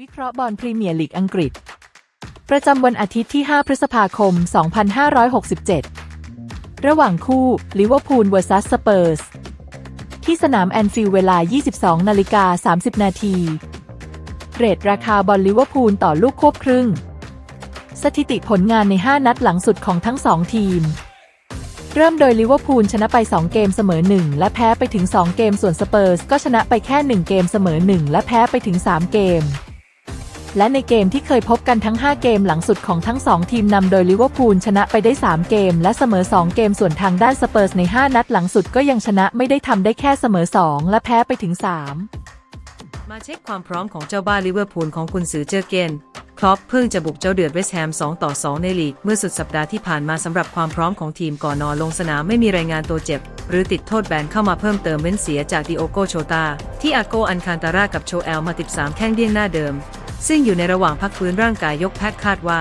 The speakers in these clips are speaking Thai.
วิเคราะห์บอลพรีเมียร์ลีกอังกฤษ ประจำวันอาทิตย์ที่ 5 พฤษภาคม 2567 ระหว่างคู่ลิเวอร์พูล vs สเปอร์สที่สนามแอนฟิลด์เวลา 22 นาฬิกา 30 นาทีเรทราคาบอลลิเวอร์พูลต่อลูกควบครึ่ง สถิติผลงานใน 5 นัดหลังสุดของทั้ง 2 ทีม เริ่มโดยลิเวอร์พูลชนะไป 2 เกมเสมอ 1 และแพ้ไปถึง 2 เกมส่วนสเปอร์สก็ชนะไปแค่ 1 เกมเสมอ 1 และแพ้ไปถึง 3 เกม และในเกมที่เคยพบกันทั้ง 5 เกมหลังสุดของทั้ง 2 ทีมนำโดยลิเวอร์พูลชนะไปได้ 3 เกม และเสมอ 2 เกมส่วนทางด้านสเปอร์สใน 5 นัดหลังสุดก็ยังชนะไม่ได้ทำได้แค่เสมอ 2 และแพ้ไปถึง 3 มาเช็คความพร้อมของเจ้าบ้านลิเวอร์พูลของกุนซือเจอเกนคลอปเพิ่งจะบุกเจ้าเดือดเวสต์แฮม 2 ต่อ 2 ในลีก เมื่อสุดสัปดาห์ที่ผ่านมาสำหรับความพร้อมของทีมก่อนนอนลงสนามไม่มีรายงานตัวเจ็บ หรือติดโทษแบนเข้ามาเพิ่มเติมเว้นเสียจากดิโอโกโชตาที่อาโกอันคานตารากับโชเอลมาติด3แข้งเดี้ยงหน้าเดิม ซึ่งอยู่ในระหว่างพักฟื้นร่างกายยกแพทย์คาดว่า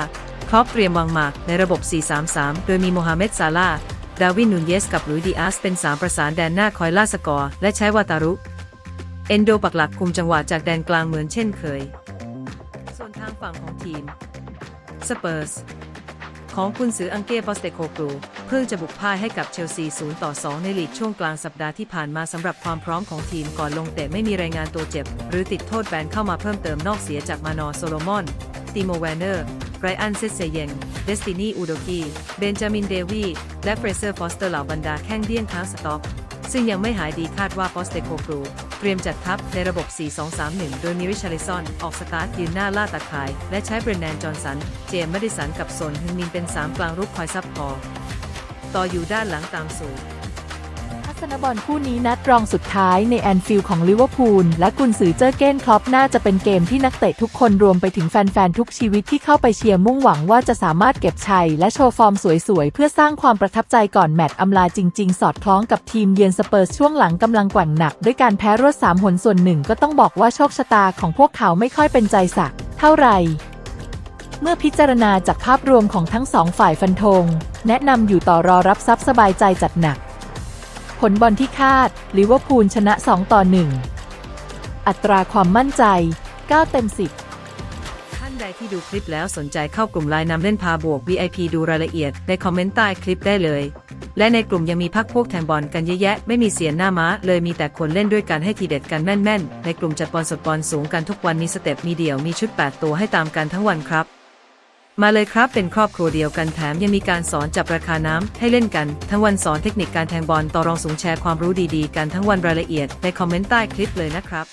คลอปเตรียมวางหมากในระบบ 4-3-3 โดยมีโมฮัมเหม็ดซาลาดาวินนูนเยสกับลุยดิอาสเป็นสามประสานแดนหน้าคอยล่าสกอร์ และใช้วาตารุ เอนโดปักหลักคุมจังหวะจากแดนกลางเหมือนเช่นเคย ส่วนทางฝั่งของทีมสเปอร์สของคุณซืออังเก้ปอสเตโคกรู เพิ่งจะบุกพ่ายให้กับเชลซี 0 ต่อ 2 ในลีกช่วงกลางสัปดาห์ที่ผ่านมาสำหรับความพร้อมของทีมก่อนลงเตะไม่มีรายงานตัวเจ็บ หรือติดโทษแบนเข้ามาเพิ่มเติมนอกเสียจากมานอโซโลมอน ติโมแวนเนอร์ ไรอันเซเซเยงเดสตินีอูโดกีเบนจามินเดวีและเฟรเซอร์ฟอสเตอร์เหล่าบรรดาแข้งเดี้ยงทั้งสต็อกซึ่งยังไม่หายดีคาดว่าปอสเตโคกรูเตรียมจัดทัพในระบบ 4-2-3-1 โดยมีริชาริซอน ออกสตาร์ทยืนหน้าล่าตาข่าย และใช้เบรนแนนจอห์นสัน เจมส์มดิสันกับโซนฮึงมินเป็น 3 กลางรุกคอยซับพอ ต่ออยู่ด้านหลังตามสูงทัศนบอลคู่นี้นัดรองสุดท้ายในแอนฟิลด์ของลิเวอร์พูลและกุนซือเจอร์เก้นคลอปน่าจะเป็นเกมที่นักเตะทุกคนรวมไปถึงแฟนๆ ทุกชีวิตที่เข้าไปเชียร์มุ่งหวังว่าจะสามารถเก็บชัยและโชว์ฟอร์มสวยๆ เพื่อสร้างความประทับใจก่อนแมตช์อำลาจริงๆ สอดคล้องกับทีมเยือนสเปอร์สช่วงหลังกำลังกวั่นหนัก ด้วยการแพ้รวด3หนส่วนหนึ่งก็ต้องบอกว่าโชคชะตาของพวกเขาไม่ค่อยเป็นใจสักเท่าไหร่ เมื่อพิจารณาจากภาพรวมของทั้งสองฝ่ายฟันธง แนะนำอยู่ต่อรอรับทรัพย์สบายใจจัดหนัก ผลบอลที่คาดลิเวอร์พูลชนะ 2 ต่อ 1 อัตราความมั่นใจ 9 เต็ม 10ท่านใดที่ดูคลิปแล้วสนใจเข้ากลุ่มไลน์นำเล่นพาบวก VIP ดูรายละเอียดในคอมเมนต์ใต้คลิปได้เลย และในกลุ่มยังมีพักพวกแทงบอลกันเยอะแยะ ไม่มีเสียนหน้าม้า เลยมีแต่คนเล่นด้วยกันให้ทีเด็ดกันแม่นๆ ในกลุ่มจัดบอลสดบอลสูงกันทุกวันมีสเต็ปมีเดี่ยวมีชุด 8 ตัวให้ตามกันทั้งวันครับ มาเลยครับเป็นครอบครัวเดียวกันแถมยังมีการสอนจับราคาน้ำให้เล่นกัน ทั้งวันสอนเทคนิคการแทงบอลต่อรองสูงแชร์ความรู้ดีๆ กันทั้งวันรายละเอียดในคอมเมนต์ใต้คลิปเลยนะครับ